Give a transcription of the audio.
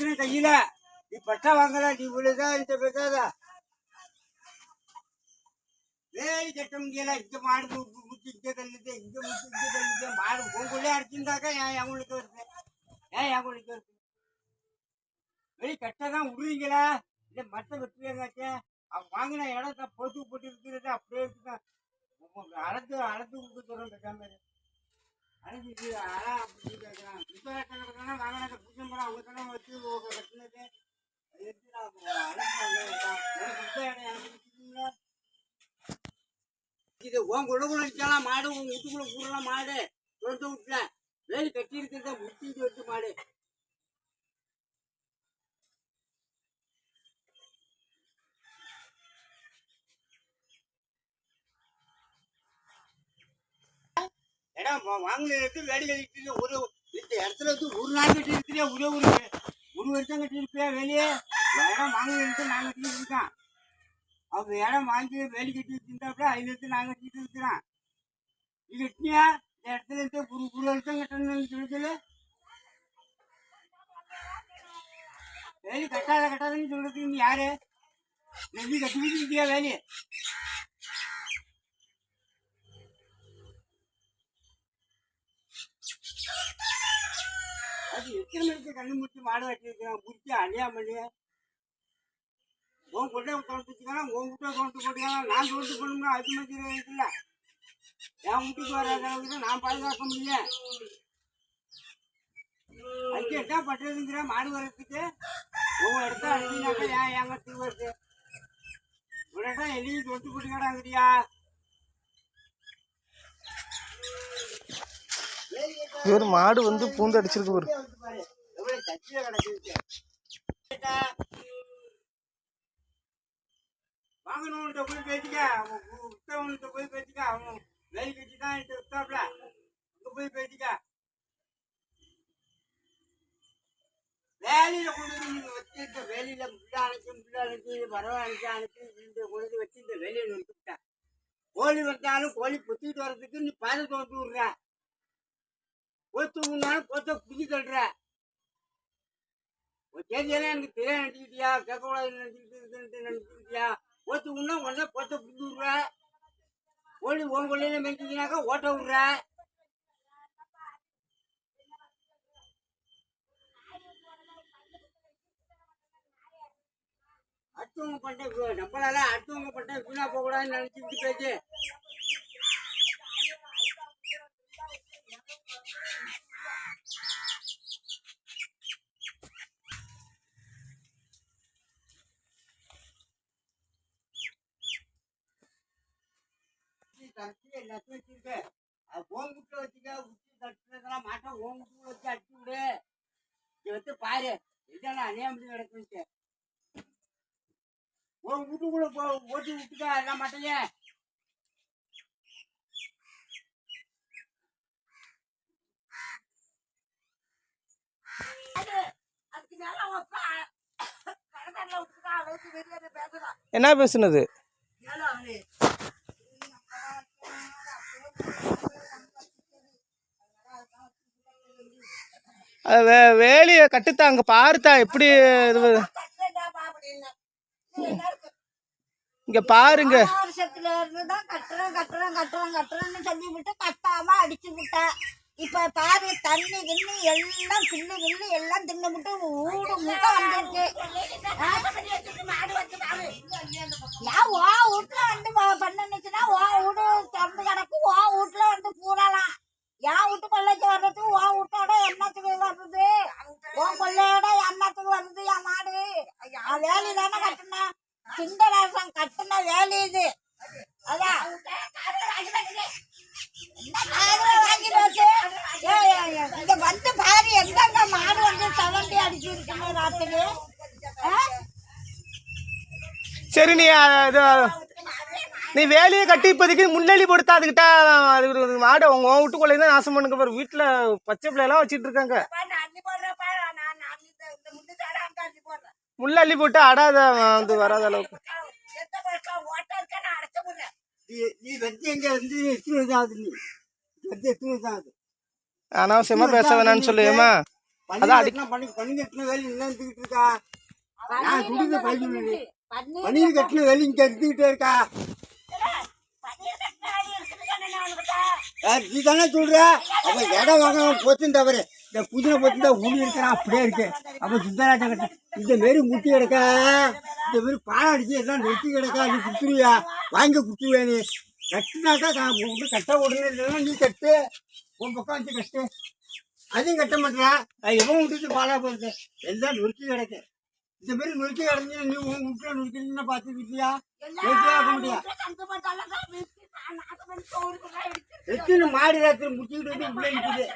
இருக்கிறேன் கையில. நீ பட்டா வாங்கல நீ இவ்வளவுதா இந்த பேசாத வேலி கட்ட முடியல. இங்க மாடு மு- முச்சு இங்க தள்ளுது இங்க முச்சு இங்க தள்ளுது. மாடு உங்களுக்குள்ளே அடிச்சிருந்தாக்கா ஏன் அவங்களுக்கு வருது? ஏன் அவங்களுக்கு வருது? வெளி கட்டதான் விடுறீங்களா இல்ல மத்த வெட்டுவீங்காச்சே அவன் வாங்கின இடத்த பொறுத்து போட்டு இருக்கிறது அப்படியே இருக்குதான். அளந்து அளந்து கொடுக்க சொல்றேன் பேசாம இது உன் குடகுள்ள இருக்கலாம் மாடு உன் வீட்டுக்குள்ள மாடு சொந்த விட்டுல வேலி கட்டி இருக்கிறத முட்டிட்டு வச்சு மாடு ஏன்னா வாங்கின இடத்துல வேலை கட்டிட்டு ஒரு இந்த இடத்துல வந்து ஒரு நாள் கட்டி இருக்கிறே ஒரே ஒரு ஒரு வருஷம் கட்டி இருப்பியா வேலையே இடம் வாங்கின இடத்துல நாங்கள் கட்டிட்டு இருக்கோம் அவங்க இடம் வாங்கி வேலி கட்டி வச்சிருந்தாப்புல அதுல நாங்கள் கட்டிட்டு இருக்கிறோம் இது கட்டினியா இந்த இடத்துல இருந்து ஒரு ஒரு வருஷம் கட்டணும்னு சொல்லுது வேலி கட்டாத கட்டாதன்னு சொல்றது நீ யாரு? நெல்லி கட்டி வச்சிருக்கியா வேலையை எத்தனை மணிக்கு கண்ணு முடிச்சு மாடு வச்சிருக்கிறான் முடிச்சு அழியா உன் கொண்டே கவுண்ட் உன் வீட்டை கவுண்ட் போட்டுக்கலாம் நான் கவுண்ட் பண்ணணும்னா அது மாதிரி இருக்குல்ல என் வீட்டுக்கு வர அளவுக்கு நான் பாதுகாக்க முடியல. அதுக்கு என்ன மாடு வர்றதுக்கு? உன் இடத்த அழிஞ்சினாக்கா ஏன் என் இடத்துக்கு வருது உடனே எலியும் தொட்டு போட்டுக்கிறாங்கடியா இவர் மாடு வந்து பூந்து அடிச்சிருக்கு பாரு. எவ்வளவு தச்சில போய் பேசிக்க அவன் உத்தவன்கிட்ட போய் பேசிக்க அவன் வேலை கட்சி தான் என்கிட்ட வித்தாப்ல அங்க போய் பேசிக்க. வேலையில கொண்டு வந்து நீங்க வச்சிருக்க வேலையில புள்ள அணைச்சு புள்ள அணைச்சு மரம் அணைச்சு அணைச்சு இந்த கொண்டு வந்து வச்சு இந்த வேலையை நிறுத்திவிட்டேன். கோழி வந்தாலும் கோழி புத்திட்டு வர்றதுக்கு நீ பாதை தோட்டு விடுற. போத்து உன்னாலும் போத்த பிடிச்சி தள்ளுற தேதியெல்லாம் எனக்கு தெரிய நினைச்சுக்கிட்டியா கேட்கக்கூடாது நினைச்சுக்கிட்டு நினைச்சுக்கிட்டியா போத்து உண்ணா உடனே கொத்த புரிஞ்சு விடுற. கோழி உன் கொள்ளையில மெஞ்சிங்கனாக்கா ஓட்ட விடுற. அடுத்தவங்க பண்ண நம்மளால அடுத்தவங்க பண்ண வீணா போகக்கூடாதுன்னு நினைச்சுக்கிட்டு பேச்சு உச்சி எல்லாத்தையும் வச்சிருக்க. ஓம் குட்டில் வச்சுக்க உச்சி தட்டுறதெல்லாம் மாட்டோம். ஓம் குட்டில் வச்சு அடிச்சு விடு. இங்க வந்து பாரு. இதெல்லாம் அநியாயப்படி நடக்குது உன் வீட்டுக்குள்ள போ ஓட்டி விட்டுக்க. எல்லாம் மாட்டையே என்ன பேசுனது? வே வேலியை கட்டுத்தா அங்கே பாருத்தா எப்படி இது இங்கே பாருங்க. வருஷத்துல இருந்து தான் கட்டுறேன் கட்டுறேன் கட்டுறேன் கட்டுறேன்னு சொல்லி விட்டு கட்டாம அடிச்சு விட்டேன் இப்ப பாரு தண்ணி கிண்ணி எல்லாம் கிண்ணு கிண்ணு எல்லாம் தின்னு விட்டு ஊடு முட்டை வந்துருக்கு. ஆ? ஏன் ஓ வீட்டுல வந்து ப- பண்ணுச்சுன்னா ஓ வீடு திறந்து கிடக்கும் ஓ வீட்டுல வந்து பூரலாம் என் வீட்டு கொள்ளைக்கு வர்றது ஓ வீட்டோட எண்ணத்துக்கு வருது உன் கொள்ளையோட எண்ணத்துக்கு வருது என் மாடு நான் வேலி தானே கட்டினேன் சிந்தராசம் கட்டின இது. அதான். இங்க வந்து பாரு மாடு வந்து சவண்டி ராத்திரி? சரி நீ இது நீ வேலையை கட்டி இப்போதைக்கு முன்னெளி கொடுத்தா அதுக்கிட்ட அது ஒரு மாடு உங்க உன் வீட்டுக்குள்ளே தான் நாசம் பண்ணுங்க பாரு. வீட்டில் பச்சை பிள்ளைலாம் வச்சுட்டு இருக்காங்க. முள்ளள்ளி போட்டு அடாத வந்து வராத அளவுக்கு. அனாவசியமா பேச வேணாம்னு சொல்லுவேமா அதான் அடி- கட்டின பண்ணி பண்ணி கட்டின வேலை என்ன எடுத்துக்கிட்டு இருக்கா? நான் குடிக்க பயிர் சொல்லி பன்னீர் கட்டின வேலை இங்க எடுத்துக்கிட்டே இருக்கா? நீ தானே சொல்ற? அப்ப இடம் வாங்க போச்சுன்னு தவறு. இந்த புதின போச்சு தான் ஊழி இருக்கிறான் அப்படியே இருக்கு. அப்ப சுந்தராட்ட கட்ட இந்த மாரி முட்டி கிடக்க இந்த மாரி பாலம் அடிச்சு எல்லாம் நெட்டி கிடக்கா நீ குத்துருவியா வாங்கி குத்துருவியா நீ? கட்டினாக்கா கட்ட உடனே இல்லைன்னா நீ கட்டு. உன் பக்கம் வச்சு கட்டு. அதையும் கட்ட மாட்டேன் எவன் விட்டுட்டு பாலா போகுது எல்லாம் நொறுக்கி கிடக்கு. இந்த மாதிரி நொறுக்கி கிடந்து நீ உன் வீட்டில் நொறுக்கின்னு பார்த்துக்கிட்டியா எத்தனை மாடி ராத்திரி முட்டிக்கிட்டு வந்து இப்படி நிற்குது